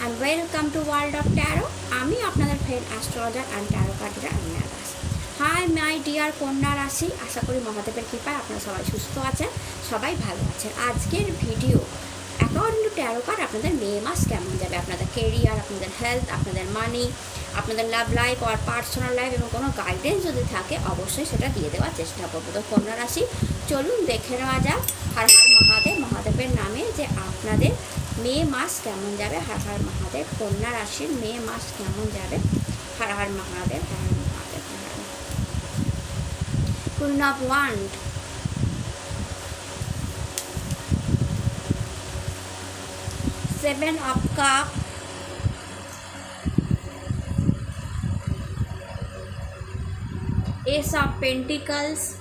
And welcome to world of tarot আমি আপনাদের friend astrologer and tarot কার্ডের Amina Das hi my dear কন্যা রাশি আশা করি মহাদেবের কৃপায় আপনারা সবাই সুস্থ আছেন, সবাই ভালো আছেন। আজকের video according to tarot card আপনাদের মে মাস কেমন যাবে? আপনাদের কেরিয়ার আপনাদের হেলথ আপনাদের মানি আপনাদের লাভ লাইফ আর পার্সোনাল লাইফ এবং কোনো গাইডেন্স যদি থাকে, অবশ্যই সেটা দিয়ে দেওয়ার চেষ্টা করব। তো কন্যা রাশি, চলুন দেখে নেওয়া যাক। হার হার মহাদেব, মহাদেবের নামে যে আপনাদের মে মাস কেমন যাবে? হার হার মহাদেব, কন্যা রাশির মে মাস কেমন যাবে? হার হার মহাদেব, হার হার Mahadev queen of wand seven of cup ace of pentacles.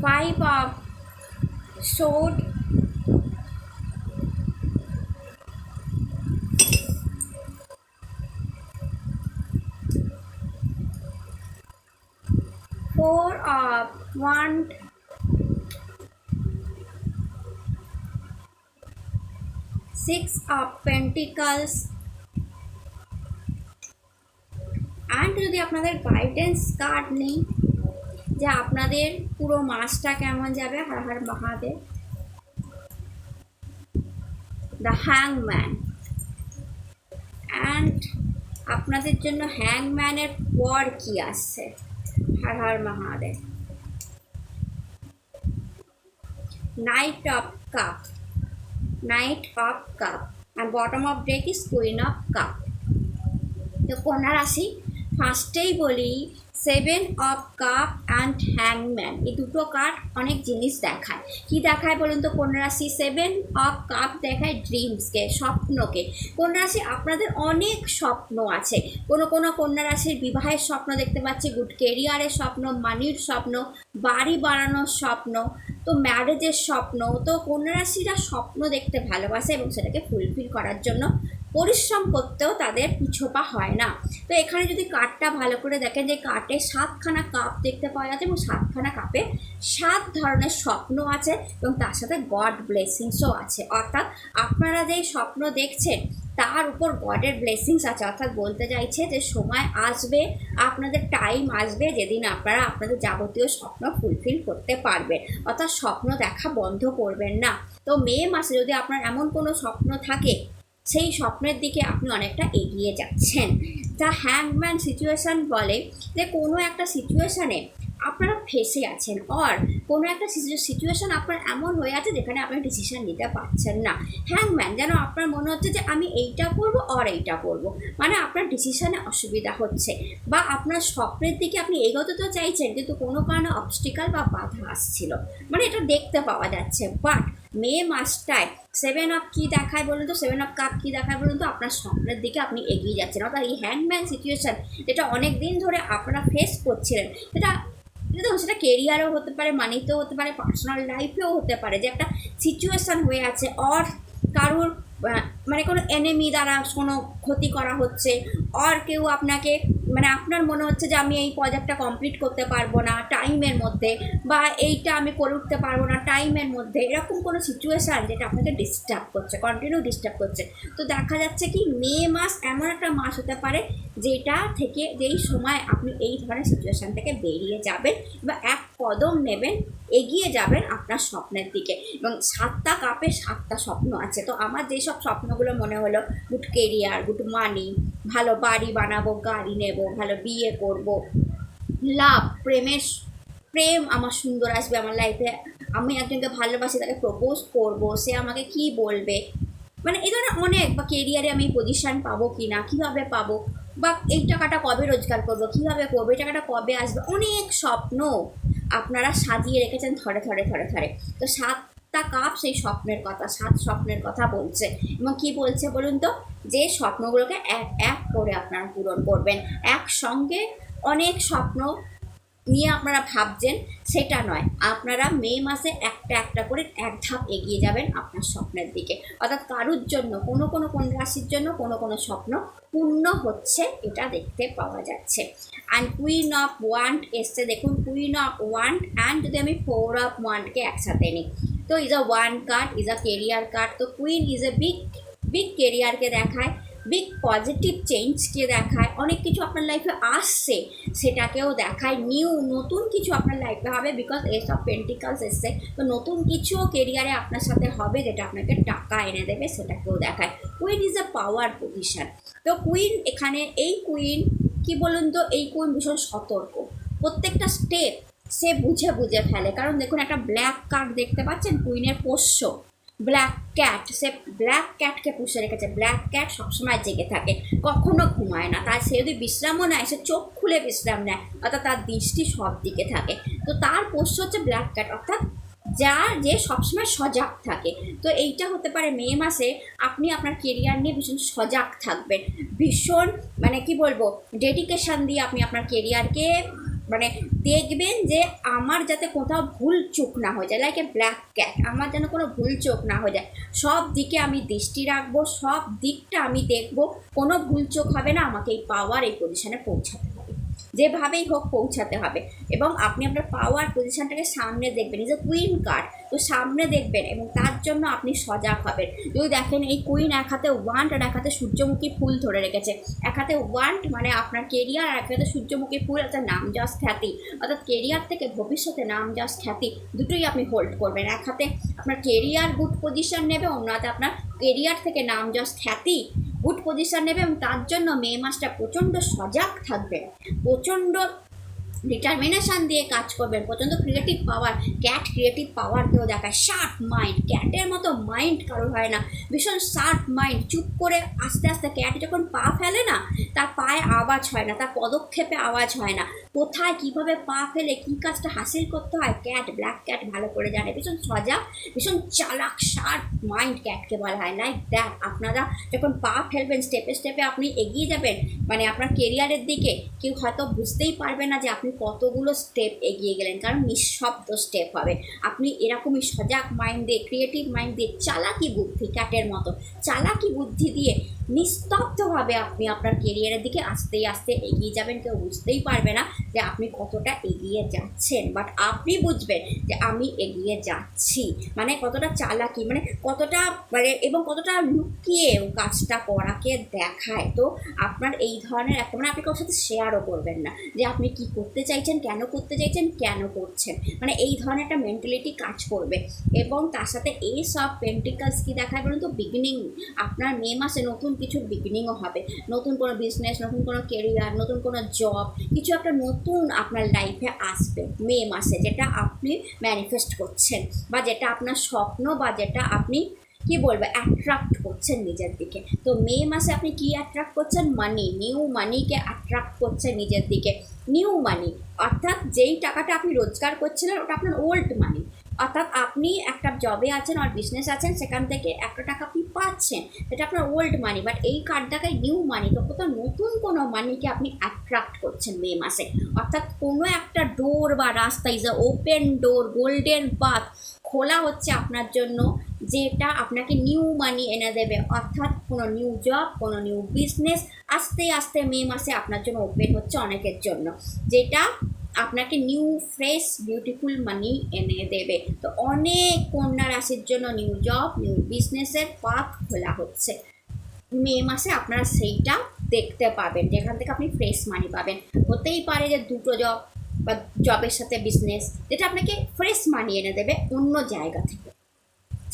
Five of sword. Four of wand six of pentacles and যদি আপনাদের গাইডেন্স কার্ড নেই, যে আপনাদের পুরো মাসটা কেমন যাবে, হর হর মহাদেব দ্য হ্যাংম্যান অ্যান্ড আপনাদের জন্য হ্যাংম্যানের পর কি আসছে হর হর Mahadev knight of cup knight of cup and bottom of deck is queen of cup তো কন্যা রাশি ফার্স্টেই বলি, সেভেন অফ কাপ অ্যান্ড হ্যাংম্যান। এই দুটো কার্ড অনেক জিনিস দেখায়। কি দেখায় বলুন তো? কন্যা রাশি সেভেন অফ কাপ দেখায় ড্রিমসকে, স্বপ্নকে। কন্যা রাশি? আপনাদের অনেক স্বপ্ন আছে। কোনো কোনো কন্যা রাশির বিবাহের স্বপ্ন দেখতে পাচ্ছি। গুড কেরিয়ারের স্বপ্ন, মানির স্বপ্ন, বাড়ি বানানোর স্বপ্ন, তো ম্যারেজের স্বপ্ন, তো কন্যা রাশিরা স্বপ্ন দেখতে ভালোবাসে এবং সেটাকে ফুলফিল করার জন্য পরিশ্রম করতেও তাদের পিছোপা হয় না। তো এখানে যদি কাঠটা ভালো করে দেখেন যে কার্ডে সাতখানা কাপ দেখতে পাওয়া যাচ্ছে এবং সাতখানা কাপে সাত ধরনের স্বপ্ন আছে এবং তার সাথে গড ব্লেসিংসও আছে। অর্থাৎ আপনারা যেই স্বপ্ন দেখছেন, তার উপর গডের ব্লেসিংস আছে। অর্থাৎ বলতে চাইছে যে সময় আসবে, আপনাদের টাইম আসবে, যেদিন আপনারা আপনাদের যাবতীয় স্বপ্ন ফুলফিল করতে পারবেন। অর্থাৎ স্বপ্ন দেখা বন্ধ করবেন না। তো মে মাসে যদি আপনার এমন কোনো স্বপ্ন থাকে সেই স্বপ্নের দিকে আপনি অনেকটা এগিয়ে যাচ্ছেন। যা হ্যাংম্যান সিচুয়েশান বলে যে, কোনো একটা সিচুয়েশানে আপনারা ফেসে আছেন অর কোনো একটা সিচুয়েশান আপনার এমন হয়ে আছে যেখানে আপনি ডিসিশান নিতে পারছেন না। হ্যাংম্যান, যেন আপনার মনে হচ্ছে যে, আমি এইটা করব অর এইটা করব। মানে আপনার ডিসিশানে অসুবিধা হচ্ছে বা আপনার স্বপ্নের দিকে আপনি এগোতে তো চাইছেন, কিন্তু কোনো কারণে অবস্টিকাল বা বাধা আসছিল। মানে এটা দেখতে পাওয়া যাচ্ছে। বাট মে মাসটায় সেভেন অফ কী দেখায় বলুন তো? সেভেন অফ কাপ কী দেখায় বলুন তো? আপনার স্বপ্নের দিকে আপনি এগিয়ে যাচ্ছেন। অর্থাৎ এই হ্যান্ডম্যান সিচুয়েশান যেটা অনেক দিন ধরে আপনারা ফেস করছিলেন, সেটা দেখুন, সেটা কেরিয়ারও হতে পারে মানিতেও হতে পারে পার্সোনাল লাইফেও হতে পারে। যে একটা সিচুয়েশান হয়ে আছে অর কারোর মানে কোনো এনিমি দ্বারা কোনো ক্ষতি করা হচ্ছে অর কেউ আপনাকে মানে আপনার মনে হচ্ছে যে আমি এই প্রজেক্টটা কমপ্লিট করতে পারব না টাইমের মধ্যে বা এইটা আমি করে উঠতে পারব না টাইমের মধ্যে, এরকম কোনো সিচুয়েশান যেটা আপনাকে ডিস্টার্ব করছে কন্টিনিউ ডিস্টার্ব করছে। তো দেখা যাচ্ছে কি মে মাস এমন একটা মাস হতে পারে যেটা থেকে যেই সময় আপনি এই ধরনের সিচুয়েশান থেকে বেরিয়ে যাবেন বা এক কদম নেবেন, এগিয়ে যাবেন আপনার স্বপ্নের দিকে। এবং সাতটা কাপে সাতটা স্বপ্ন আছে। তো আমার যেসব স্বপ্নগুলো মনে হলো গুড কেরিয়ার গুড মানি ভালো বাড়ি বানাবো, গাড়ি নেব, ভালো বিয়ে করব। লাভ, প্রেমের প্রেম আমার সুন্দর আসবে আমার লাইফে আমি একজনকে ভালোবাসি, তাকে প্রপোজ করব, সে আমাকে কি বলবে? মানে এই ধরনের অনেক, বা কেরিয়ারে আমি পজিশান পাবো কি না কীভাবে পাবো? বা এই টাকাটা কবে রোজগার করব, কীভাবে করব, এই টাকাটা কবে আসবে? অনেক স্বপ্ন আপনারা সাজিয়ে রেখেছেন ধরে ধরে ধরে ধরে। তো সাতটা কাপ সেই স্বপ্নের কথা, সাত স্বপ্নের কথা বলছে। এবং কি বলছে বলুন তো? যে স্বপ্নগুলোকে এক এক করে আপনারা পূরণ করবেন। একসঙ্গে অনেক স্বপ্ন নিয়ে আপনারা ভাবছেন, সেটা নয়। আপনারা মে মাসে একটা একটা করে এক ধাপ এগিয়ে যাবেন আপনার স্বপ্নের দিকে। অর্থাৎ কারুর জন্য, কোনো কোনো কোন রাশির জন্য কোনো কোনো স্বপ্ন পূর্ণ হচ্ছে, এটা দেখতে পাওয়া যাচ্ছে। অ্যান্ড কুইন অফ ওয়ান্ট এসছে, দেখুন কুইন অফ ওয়ান্ট অ্যান্ড যদি আমি ফোর অফ ওয়ান্টকে একসাথে নিই, তো is a wand card is a career card তো queen is a big big কেরিয়ারকে দেখায় বিগ পজিটিভ চেঞ্জকে দেখায়, অনেক কিছু আপনার লাইফে আসছে, সেটাকেও দেখায় নিউ নতুন কিছু আপনার লাইফে হবে বিকজ এসব পেন্টিকালস এসছে। তো নতুন কিছু কেরিয়ারে আপনার সাথে হবে যেটা আপনাকে টাকা এনে দেবে, সেটাকেও দেখায়। Queen is a power position তো কুইন এখানে এই কুইন কি বলুন তো, এই কুইন ভীষণ সতর্ক। প্রত্যেকটা স্টেপ সে বুঝে বুঝে ফেলে। কারণ দেখুন, একটা ব্ল্যাক কার্ড দেখতে পাচ্ছেন কুইনের পোষ্য। ব্ল্যাক ক্যাট সে ব্ল্যাক ক্যাটকে পুষে রেখেছে। ব্ল্যাক ক্যাট সবসময় জেগে থাকে, কখনো ঘুমায় না। তার সে যদি বিশ্রামও নেয়, সে চোখ খুলে বিশ্রাম নেয়, অর্থাৎ তার দৃষ্টি সব দিকে থাকে। তো তার পোষ্য হচ্ছে ব্ল্যাক ক্যাট অর্থাৎ যার যে সবসময় সজাগ থাকে। তো এইটা হতে পারে মে মাসে আপনি আপনার কেরিয়ার নিয়ে ভীষণ সজাগ থাকবেন। ভীষণ মানে কি বলব ডেডিকেশন দিয়ে আপনি আপনার কেরিয়ারকে মানে দেখবেন যে আমার যাতে কোথাও ভুল চোখ না হয়ে যায় লাইক এ ব্ল্যাক ক্যাট আমার যেন কোনো ভুল চোখ না হয়ে যায়, সব দিকে আমি দৃষ্টি রাখব, সব দিকটা আমি দেখব, কোনো ভুল চোখ হবে না, আমাকে এই পাওয়ার এই পজিশানে পৌঁছাতে হবে। যেভাবেই হোক পৌঁছাতে হবে। এবং আপনি আপনার পাওয়ার পজিশনটাকে সামনে দেখবেন ইজ এ কুইন কার্ড তো সামনে দেখবেন এবং তার জন্য আপনি সজাগ হবেন। যদি দেখেন এই কুইন এক হাতে ওয়ান্ট আর এক হাতে সূর্যমুখী ফুল ধরে রেখেছে। এক হাতে ওয়ান্ট মানে আপনার কেরিয়ার আর এক হাতে সূর্যমুখী ফুল অর্থাৎ নাম যশ খ্যাতি। অর্থাৎ কেরিয়ার থেকে ভবিষ্যতে নাম যশ খ্যাতি, দুটোই আপনি হোল্ড করবেন। এক হাতে আপনার কেরিয়ার গুড পজিশন নেবে অন্য হাতে আপনার কেরিয়ার থেকে নাম যশ খ্যাতি গুড পজিশন নেবে এবং তার জন্য মে মাসটা প্রচণ্ড সজাগ থাকবে। প্রচণ্ড ডিটারমিনেশান দিয়ে কাজ করবেন। প্রচণ্ড creative power cat creative power পাওয়ারকেও দেখায়। শার্প মাইন্ড ক্যাটের মতো মাইন্ড কারও হয় না। ভীষণ শার্প মাইন্ড চুপ করে আস্তে আস্তে ক্যাট যখন পা ফেলে না, তার পায়ে আওয়াজ হয় না, তার পদক্ষেপে আওয়াজ হয় না। কোথায় কীভাবে পা ফেলে, কী কাজটা হাসিল করতে হয়, ক্যাট, ব্ল্যাক ক্যাট ভালো করে জানে। ভীষণ সজাগ ভীষণ চালাক, শার্প মাইন্ড ক্যাটকে বলা হয়। লাইক দ্যাট, আপনারা যখন পা ফেলবেন, স্টেপে স্টেপে আপনি এগিয়ে যাবেন মানে আপনার কেরিয়ারের দিকে কেউ হয়তো বুঝতেই পারবে না যে আপনি কতগুলো স্টেপ এগিয়ে গেলেন, কারণ নিঃশব্দ স্টেপ হবে। আপনি এরকমই সজাগ মাইন্ড দিয়ে, ক্রিয়েটিভ মাইন্ড দিয়ে, চালাকি বুদ্ধি ক্যাটের মতো, চালাকি বুদ্ধি দিয়ে নিস্তব্ধভাবে আপনি আপনার কেরিয়ারের দিকে আস্তে আস্তে এগিয়ে যাবেন। কেউ বুঝতেই পারবে না যে আপনি কতটা এগিয়ে যাচ্ছেন। বাট আপনি বুঝবেন যে আমি এগিয়ে যাচ্ছি। মানে কতটা চালাকি মানে কতটা মানে এবং কতটা লুকিয়ে কাজটা করাকে দেখায়। তো আপনার এই ধরনের একটা মানে আপনি কারোর সাথে শেয়ারও করবেন না। যে আপনি কি করতে চাইছেন, কেন করতে চাইছেন, কেন করছেন। মানে এই ধরনের একটা মেন্টালিটি কাজ করবে। এবং তার সাথে এই সব পেন্টিকালস কি দেখায় বলুন তো? বিগিনিং আপনার মে মাসে নতুন কিছু বিগিনিংও হবে। নতুন কোনো বিজনেস নতুন কোনো কেরিয়ার নতুন কোনো জব কিছু একটা নতুন আপনার লাইফে আসবে, মে মাসে, যেটা আপনি ম্যানিফেস্ট করছেন বা যেটা আপনার স্বপ্ন বা যেটা আপনি, কি বলবে অ্যাট্রাক্ট করছেন নিজের দিকে। তো মে মাসে আপনি কি অ্যাট্রাক্ট করছেন? মানি নিউ মানিকে অ্যাট্রাক্ট করছেন নিজের দিকে। নিউ মানি অর্থাৎ যেই টাকাটা আপনি রোজগার করছিলেন, ওটা আপনার ওল্ড মানি অর্থাৎ আপনি একটা জবে আছেন আর বিজনেস আছেন, সেখান থেকে একটা টাকা আপনি পাচ্ছেন, সেটা আপনার ওল্ড মানি বাট এই কার্ড দেখায় নিউ মানি তো কোথাও নতুন কোনো মানিকে আপনি অ্যাট্রাক্ট করছেন মে মাসে। অর্থাৎ কোনো একটা ডোর বা রাস্তা is a open door golden path খোলা হচ্ছে আপনার জন্য, যেটা আপনাকে নিউ মানি এনে দেবে। অর্থাৎ কোনো নিউ জব কোনো নিউ বিজনেস আস্তে আস্তে মে মাসে আপনার জন্য ওপেন হচ্ছে অনেকের জন্য, যেটা আপনাকে নিউ ফ্রেশ বিউটিফুল মানি এনে দেবে। তো অনেক কন্যা রাশির জন্য নিউ জব নিউ বিজনেসের পাথ খোলা হচ্ছে। মে মাসে আপনারা সেইটা দেখতে পাবেন, যেখান থেকে আপনি ফ্রেশ মানি পাবেন। হতেই পারে যে দুটো জব বা জবের সাথে বিজনেস যেটা আপনাকে ফ্রেশ মানি এনে দেবে অন্য জায়গা থেকে।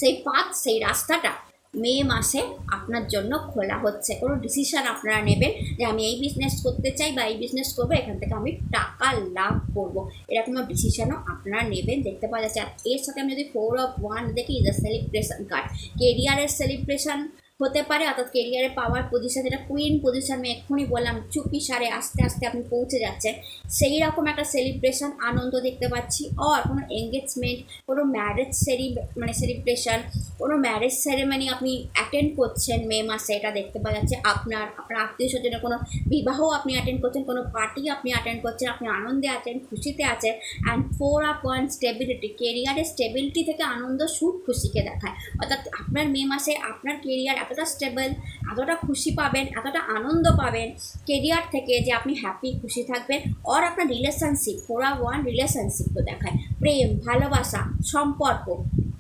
সেই পাথ সেই রাস্তাটা মে মাসে আপনার জন্য খোলা হচ্ছে। কোনো ডিসিশান আপনারা নেবেন যে আমি এই বিজনেস করতে চাই বা এই বিজনেস করব, এখান থেকে আমি টাকা লাভ করব। এরকম ডিসিশানও আপনারা নেবেন, দেখতে পাওয়া যাচ্ছে। আর এর সাথে আমি যদি ফোর অফ ওয়ান দেখি ইজ আ সেলিব্রেশন কার্ড কেরিয়ারের সেলিব্রেশন হতে পারে, অর্থাৎ কেরিয়ারে পাওয়ার পজিশন যেটা কুইন পজিশন আমি এক্ষুনি বললাম, চুপি সারে আস্তে আস্তে আপনি পৌঁছে যাচ্ছেন। সেই রকম একটা সেলিব্রেশন আনন্দ দেখতে পাচ্ছি। আর কোনো এঙ্গেজমেন্ট কোনো ম্যারেজ সেরি মানে সেলিব্রেশন কোনো ম্যারেজ সেরেমনি আপনি অ্যাটেন্ড করছেন মে মাসে, এটা দেখতে পাওয়া যাচ্ছে। আপনার আপনার আত্মীয় স্বজনের কোনো বিবাহ আপনি অ্যাটেন্ড করছেন, কোনো পার্টি আপনি অ্যাটেন্ড করছেন, আপনি আনন্দে আছেন, খুশিতে আছেন। And four of wand stability কেরিয়ারের স্টেবিলিটি থেকে আনন্দ, সুখ, খুশিকে দেখায়। অর্থাৎ আপনার মে মাসে আপনার কেরিয়ার এতটা স্টেবল এতটা খুশি পাবেন, এতটা আনন্দ পাবেন কেরিয়ার থেকে যে আপনি হ্যাপি খুশি থাকবেন অর আপনার রিলেশনশিপ ফোর ওয়ান রিলেশনশিপ তো দেখায়। প্রেম, ভালোবাসা, সম্পর্ক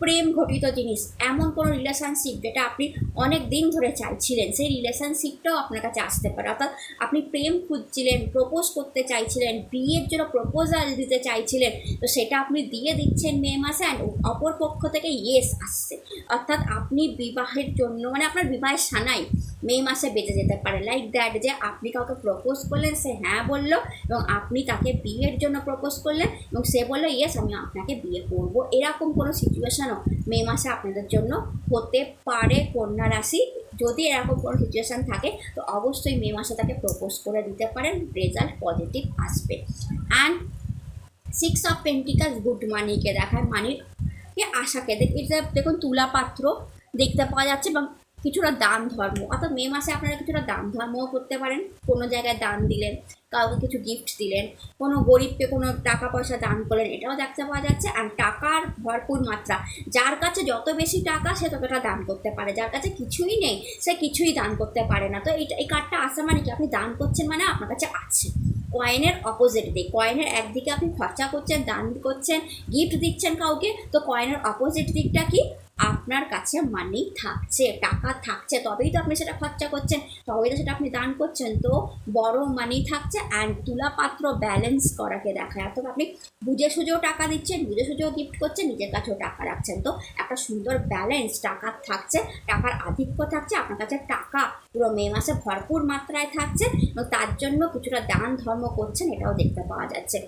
প্রেম ঘটিত জিনিস, এমন কোনো রিলেশনশিপ যেটা আপনি অনেক দিন ধরে চাইছিলেন, সেই রিলেশনশিপটাও আপনার কাছে আসতে পারে। অর্থাৎ আপনি প্রেম খুঁজছিলেন প্রপোজ করতে চাইছিলেন, বিয়ের জন্য প্রপোজাল দিতে চাইছিলেন, তো সেটা আপনি দিয়ে দিচ্ছেন মে মাসে অ্যান্ড অপর পক্ষ থেকে ইয়েস আসছে। অর্থাৎ আপনি বিবাহের জন্য মানে আপনার বিবাহের সানাই মে মাসে বেঁচে যেতে পারে। লাইক দ্যাট যে আপনি কাউকে প্রপোজ করলেন, সে হ্যাঁ বলল এবং আপনি তাকে বিয়ের জন্য প্রপোজ করলেন এবং সে বলল ইয়েস আমি আপনাকে বিয়ে করব। এরকম কোনো সিচুয়েশনও মে মাসে আপনাদের জন্য হতে পারে কন্যা রাশি। যদি এরকম কোনো সিচুয়েশান থাকে, তো অবশ্যই মে মাসে তাকে প্রপোজ করে দিতে পারেন। রেজাল্ট পজিটিভ আসবে। And six of pentacles good মানিকে দেখায়। মানির কে আশাকে দেখুন, তুলা পাত্র দেখতে পাওয়া যাচ্ছে এবং কিছুটা দান ধর্ম। অর্থাৎ মে মাসে আপনারা কিছুটা দান ধর্মও করতে পারেন, কোনো জায়গায় দান দিলেন, কাউকে কিছু গিফট দিলেন, কোনো গরিবকে কোনো টাকা পয়সা দান করলেন, এটাও দেখতে পাওয়া যাচ্ছে। আর টাকার ভরপুর মাত্রা, যার কাছে যত বেশি টাকা, সে ততটা দান করতে পারে। যার কাছে কিছুই নেই, সে কিছুই দান করতে পারে না। তো এই কার্ডটা আসা মানে কি? আপনি দান করছেন মানে আপনার কাছে আছে। কয়েনের অপোজিট দিক। কয়েনের একদিকে আপনি খরচা করছেন, দান করছেন গিফট দিচ্ছেন কাউকে, তো কয়েনের অপোজিট দিকটা কি? আপনার কাছে মানি থাকছে, টাকা থাকছে, তবেই তো আপনি সেটা খরচা করছেন, তবেই তো সেটা আপনি দান করছেন। তো বড় মানি থাকছে অ্যান্ড তুলা পাত্র ব্যালেন্স করাকে দেখায়। অর্থাৎ আপনি বুঝে সুঝেও টাকা দিচ্ছেন, বুঝে সুঝেও গিফট করছেন, নিজের কাছেও টাকা রাখছেন। তো একটা সুন্দর ব্যালেন্স টাকা থাকছে, টাকার আধিক্য থাকছে, আপনার কাছে টাকা পুরো মে মাসে ভরপুর মাত্রায় থাকছে, এবং তার জন্য কিছুটা দান ধর্ম করছেন, এটাও দেখতে পাওয়া যাচ্ছে।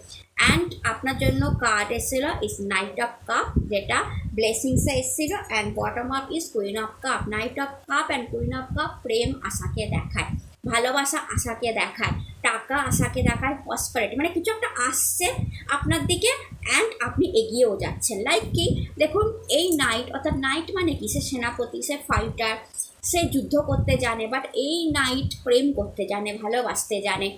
অ্যান্ড আপনার জন্য কার্ড এসেছিল ইস নাইট অফ কাপ যেটা ব্লেসিংসে এসেছিল and bottom of is queen of cup knight of cup and queen of cup প্রেম আশাকে দেখায়, ভালোবাসা আশাকে দেখায়, টাকা আশাকে দেখায় পসপারিটি মানে কিছু একটা আসছে আপনার দিকে অ্যান্ড আপনি এগিয়েও যাচ্ছেন। লাইক কি? দেখুন, এই নাইট অর্থাৎ নাইট মানে কি? সে সেনাপতি, সে ফাইটার সে যুদ্ধ করতে জানে বাট এই নাইট প্রেম করতে জানে, ভালোবাসতে জানে।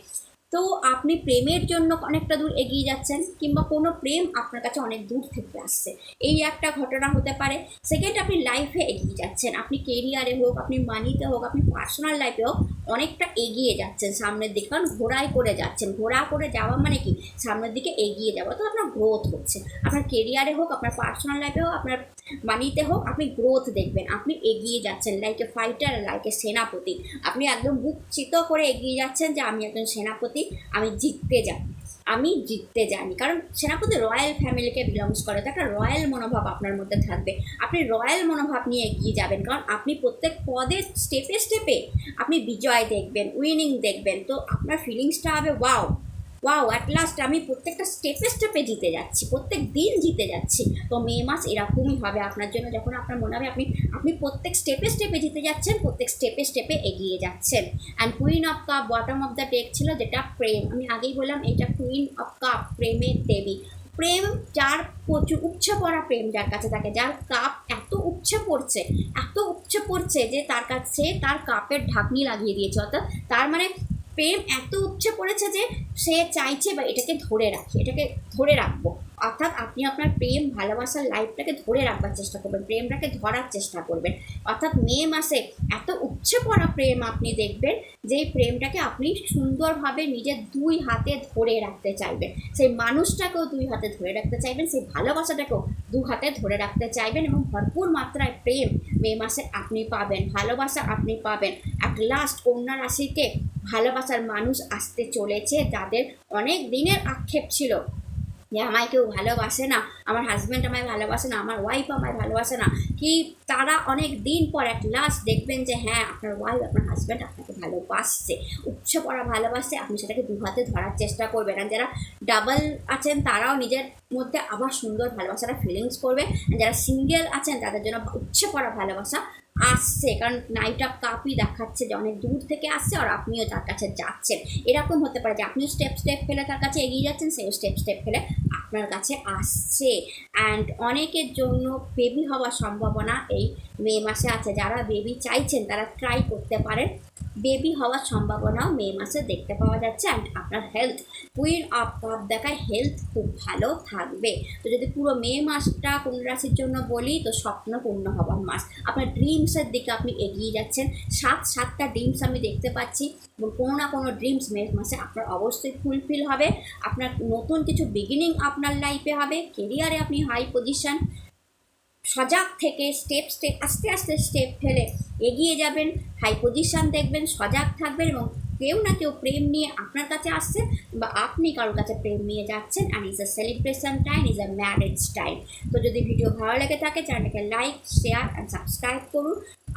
তো আপনি প্রেমের জন্য অনেকটা দূর এগিয়ে যাচ্ছেন, কিংবা কোনো প্রেম আপনার কাছে অনেক দূর থেকে আসছে। এই একটা ঘটনা হতে পারে। সেকেন্ড আপনি লাইফে এগিয়ে যাচ্ছেন। আপনি কেরিয়ারে হোক, আপনি মানিতে হোক, আপনি পার্সোনাল লাইফে হোক, অনেকটা এগিয়ে যাচ্ছেন। সামনের দিকে, কারণ ঘোড়ায় করে যাচ্ছেন। ঘোড়া করে যাওয়া মানে কি? সামনের দিকে এগিয়ে যাওয়া। তো আপনার গ্রোথ হচ্ছে। আপনার কেরিয়ারে হোক, আপনার পার্সোনাল লাইফে হোক, আপনার মানিতে হোক, আপনি গ্রোথ দেখবেন, আপনি এগিয়ে যাচ্ছেন like a fighter like a সেনাপতি। আপনি একদম বুক চিত করে এগিয়ে যাচ্ছেন যে আমি একজন সেনাপতি, আমি জিততে জানি আমি জিততে জানি কারণ সেনাপতি রয়্যাল ফ্যামিলিকে বিলংস করে, তো একটা রয়্যাল মনোভাব আপনার মধ্যে থাকবে। আপনি রয়্যাল মনোভাব নিয়ে এগিয়ে যাবেন, কারণ আপনি প্রত্যেক পদে স্টেপে স্টেপে আপনি বিজয় দেখবেন উইনিং দেখবেন। তো আপনার ফিলিংসটা হবে ওয়াও ওয়াও অ্যাট লাস্ট আমি প্রত্যেকটা স্টেপে স্টেপে জিতে যাচ্ছি, প্রত্যেক দিন জিতে যাচ্ছি। তো মে মাস এরকমই হবে। আপনার জন্য যখন আপনার মনে হবে আপনি আপনি প্রত্যেক স্টেপে স্টেপে জিতে যাচ্ছেন, প্রত্যেক স্টেপে স্টেপে এগিয়ে যাচ্ছেন। And queen of cup bottom of the deck ছিল যেটা প্রেম। আমি আগেই বললাম, এটা কুইন অফ কাপ প্রেমের দেবী। প্রেম যার প্রচুর উপচে পড়া প্রেম যার কাছে থাকে, যার কাপ এত উপচে পড়ছে, এত উপচে পড়ছে যে তার কাছে তার কাপের ঢাকনি লাগিয়ে দিয়েছে। অর্থাৎ তার মানে প্রেম এত উপচে পড়েছে যে সে চাইছে বা এটাকে ধরে রাখি, এটাকে ধরে রাখব। অর্থাৎ আপনি আপনার প্রেম, ভালোবাসার লাইফটাকে ধরে রাখবার চেষ্টা করবেন, প্রেমটাকে ধরার চেষ্টা করবেন। অর্থাৎ মে মাসে এত উপচে পড়া প্রেম আপনি দেখবেন যেই প্রেমটাকে আপনি সুন্দরভাবে নিজের দুই হাতে ধরে রাখতে চাইবেন। সেই মানুষটাকেও দুই হাতে ধরে রাখতে চাইবেন, সেই ভালোবাসাটাকেও দু হাতে ধরে রাখতে চাইবেন এবং ভরপুর মাত্রায় প্রেম মে মাসে আপনি পাবেন, ভালোবাসা আপনি পাবেন। অ্যাট লাস্ট কন্যা রাশিতে ভালোবাসার মানুষ আসতে চলেছে যাদের অনেক দিনের আক্ষেপ ছিল। যে আমায় কেউ ভালোবাসে না, আমার হাজব্যান্ড আমায় ভালোবাসে না, আমার ওয়াইফ আমায় ভালোবাসে না। কি তারা অনেক দিন পর এক লাস্ট দেখবেন যে হ্যাঁ আপনার ওয়াইফ আপনার হাজব্যান্ড আপনাকে ভালোবাসছে উচ্চ পড়া ভালোবাসছে, আপনি সেটাকে দু হাতে ধরার চেষ্টা করবেন। আর যারা ডাবল আছেন, তারাও নিজের মধ্যে আবার সুন্দর ভালোবাসাটা ফিলিংস করবে। যারা সিঙ্গেল আছেন, তাদের জন্য উচ্চ পড়া ভালোবাসা আসছে, কারণ নাইট অফ কাপই দেখাচ্ছে যে অনেক দূর থেকে আসছে আর আপনিও তার কাছে যাচ্ছেন। এরকম হতে পারে যে আপনিও স্টেপ স্টেপ ফেলে তার কাছে এগিয়ে যাচ্ছেন, সেও স্টেপ স্টেপ ফেলে আপনার কাছে আসছে। অ্যান্ড অনেকের জন্য বেবি হওয়ার সম্ভাবনা এই মে মাসে আছে। যারা বেবি চাইছেন, তারা ট্রাই করতে পারেন। বেবি হওয়ার সম্ভাবনাও মে মাসে দেখতে পাওয়া যাচ্ছে অ্যান্ড আপনার হেলথ কুইন অফ কাপ দেখায় হেলথ খুব ভালো থাকবে। তো যদি পুরো মে মাসটা কোন রাশির জন্য বলি, তো স্বপ্ন পূর্ণ হওয়ার মাস। আপনার ড্রিমসের দিকে আপনি এগিয়ে যাচ্ছেন। সাত, সাতটা ড্রিমস আমি দেখতে পাচ্ছি এবং কোনো না কোনো ড্রিমস মে মাসে আপনার অবশ্যই ফুলফিল হবে। আপনার নতুন কিছু বিগিনিং আপনার লাইফে হবে। কেরিয়ারে আপনি হাই পজিশন সজাগ থেকে স্টেপ স্টেপ আস্তে আস্তে স্টেপ ফেলে এগিয়ে যাবেন হাই পজিশন দেখবেন, সজাগ থাকবেন এবং কেউ না কেউ প্রেম নিয়ে আপনার কাছে আসছেন বা আপনি কারোর কাছে প্রেম নিয়ে যাচ্ছেন and is a celebration time is a marriage time তো যদি ভিডিও ভালো লেগে থাকে চ্যানেলটাকে লাইক শেয়ার অ্যান্ড সাবস্ক্রাইব করুন।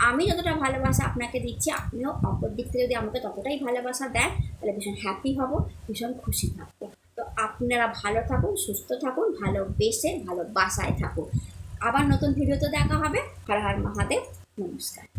আমি যতটা ভালোবাসা আপনাকে দিচ্ছি, আপনিও অপর দিক থেকে যদি আমাকে ততটাই ভালোবাসা দেন, তাহলে ভীষণ হ্যাপি হব, ভীষণ খুশি থাকব। তো আপনারা ভালো থাকুন, সুস্থ থাকুন, ভালোবেসে, ভালোবাসায় থাকুন। আবার নতুন ভিডিওতে দেখা হবে। হর হর মহাদেব। নমস্কার।